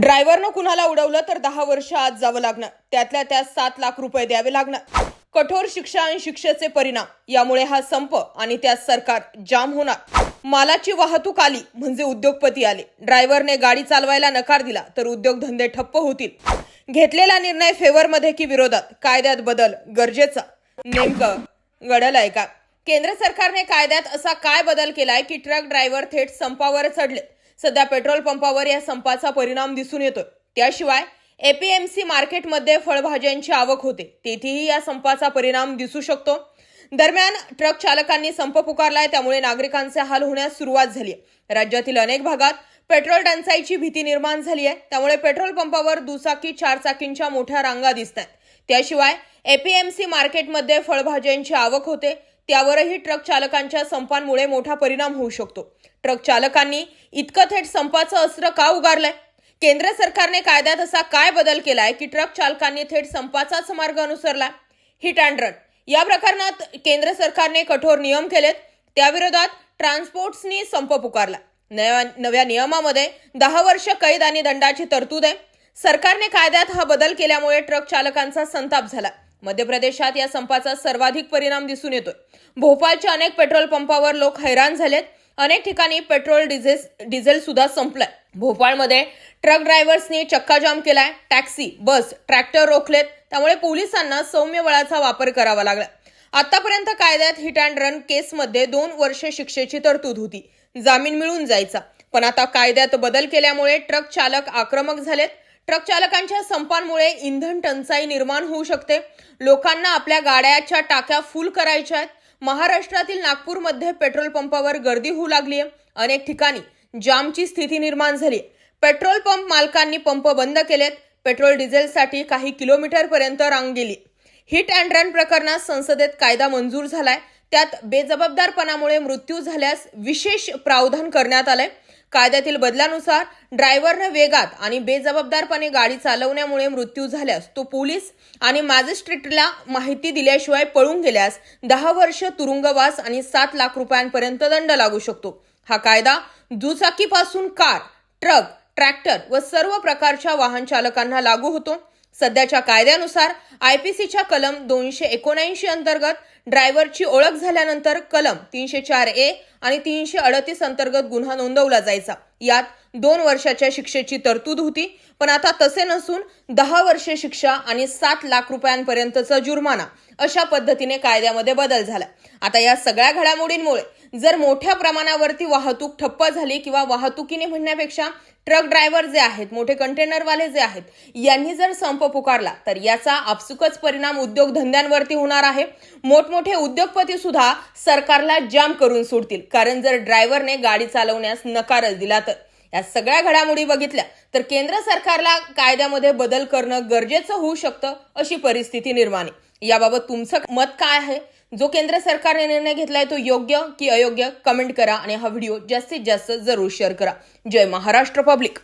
ड्रायव्हरनं कुणाला उडवलं तर दहा वर्ष आत जावं लागणार त्यातल्या त्यात सात लाख रुपये द्यावे लागणार कठोर शिक्षा आणि शिक्षेचे परिणाम. यामुळे हा संप आणि त्यात सरकार जाम होणार. मालाची वाहतूक आली म्हणजे उद्योगपती आले. ड्रायव्हरने गाडी चालवायला नकार दिला तर उद्योगधंदे ठप्प होतील. घेतलेला निर्णय फेवरमध्ये की विरोधात? कायद्यात बदल गरजेचा. नेमकं घडलं आहे का? केंद्र सरकारने कायद्यात असा काय बदल केलाय की ट्रक ड्रायव्हर थेट संपावर चढले? सध्या पेट्रोल पंपावर या संपाचा परिणाम दिसून येतोय. त्याशिवाय एपीएमसी मार्केटमध्ये फळभाज्यांची आवक होते. तेथेही या संपाचा परिणाम दिसू शकतो. दरम्यान ट्रक चालकांनी संप पुकारलाय त्यामुळे नागरिकांचे हाल होण्यास सुरुवात झाली आहे. राज्यातील अनेक भागात पेट्रोल टंचाईची भीती निर्माण झाली आहे. त्यामुळे पेट्रोल पंपावर दुचाकी चारचाकींच्या मोठ्या रांगा दिसत आहेत. त्याशिवाय एपीएमसी मार्केटमध्ये फळभाज्यांची आवक होते. त्यावरही ट्रक चालकांच्या संपांमुळे मोठा परिणाम होऊ शकतो. ट्रक चालकांनी इतकं थेट संपाचं अस्त्र का उगारलंय? केंद्र सरकारने कायद्यात असा काय बदल केलाय की ट्रक चालकांनी थेट संपाचाच मार्ग अनुसरला हिट अँड रन. या प्रकरणात केंद्र सरकारने कठोर नियम केलेत. त्याविरोधात ट्रान्सपोर्ट्सनी संप पुकारला. नव्या नव्या नियमामध्ये दहा वर्ष कैद आणि दंडाची तरतूद आहे. सरकारने कायद्यात हा बदल केल्यामुळे ट्रक चालकांचा संताप झाला. मध्य प्रदेशात या संपाचा सर्वाधिक परिणाम दिसून येतोय. भोपाळच्या अनेक पेट्रोल पंपावर लोक हैराण झालेत. अनेक ठिकाणी पेट्रोल डिझेल डिझेल सुद्धा संपलंय. भोपाळमध्ये ट्रक ड्रायव्हर्सनी चक्काजाम केलाय. टॅक्सी बस ट्रॅक्टर रोखलेत. त्यामुळे पोलिसांना सौम्य बळाचा वापर करावा लागला आतापर्यंत कायद्यात हिट अँड रन केसमध्ये दोन वर्ष शिक्षेची तरतूद होती. जामीन मिळून जायचा. पण आता कायद्यात बदल केल्यामुळे ट्रक चालक आक्रमक झालेत. ट्रक चालकांच्या संपांमुळे इंधन टंचाई निर्माण होऊ शकते. लोकांना आपल्या गाड्याच्या टाक्या फुल करायच्या आहेत. महाराष्ट्रातील नागपूरमध्ये पेट्रोल पंपावर गर्दी होऊ लागली आहे अनेक ठिकाणी जामची स्थिती निर्माण झाली पेट्रोल पंप मालकांनी पंप बंद केलेत. पेट्रोल डिझेलसाठी काही किलोमीटरपर्यंत रांग गेली हिट अँड रन प्रकरणात संसदेत कायदा मंजूर झालाय. त्यात बेजबाबदारपणामुळे मृत्यू झाल्यास विशेष प्रावधान करण्यात आलंय. कायद्यातील बदलानुसार ड्रायव्हरनं वेगात आणि बेजबाबदारपणे गाडी चालवण्यामुळे मृत्यू झाल्यास तो पोलीस आणि मॅजिस्ट्रेटला माहिती दिल्याशिवाय पळून गेल्यास दहा वर्ष तुरुंगवास आणि सात लाख रुपयांपर्यंत दंड लागू शकतो. हा कायदा दुचाकीपासून कार ट्रक ट्रॅक्टर व सर्व प्रकारच्या वाहन चालकांना लागू होतो. सध्याच्या कायद्यानुसार आयपीसीच्या कलम दोनशे एकोणऐंशी अंतर्गत ड्रायव्हरची ओळख झाल्यानंतर कलम तीनशे चार ए आणि तीनशे अडतीस अंतर्गत गुन्हा नोंदवला जायचा. यात दोन वर्षाच्या शिक्षेची तरतूद होती पण आता तसे नसून दहा वर्षे शिक्षा आणि सात लाख रुपयांपर्यंतचा जुर्माना अशा पद्धतीने कायद्यामध्ये बदल झाला. आता या सगळ्या घडामोडींमुळे जर मोठ्या प्रमाणावरती वाहतूक ठप्प झाली किंवा वाहतुकीने म्हणण्यापेक्षा ट्रक ड्रायव्हर जे आहेत मोठे कंटेनरवाले जे आहेत यांनी जर संप पुकारला तर याचा आपसुकच परिणाम उद्योगधंद्यांवरती होणार आहे. मोठमोठे उद्योगपती सुद्धा सरकारला जाम करून सोडतील. कारण जर ड्रायव्हरने गाडी चालवण्यास नकारच दिला तर. या सगळ्या घडामोडी बघितल्या तर केंद्र सरकारला कायद्यामध्ये बदल करणं गरजेचं होऊ शकतं अशी परिस्थिती निर्माण आहे. याबाबत तुमचं मत काय आहे? जो केंद्र सरकारने निर्णय घेतलाय तो योग्य की अयोग्य? कमेंट करा आणि हा व्हिडिओ जास्तीत जास्त जरूर शेअर करा. जय महाराष्ट्र पब्लिक.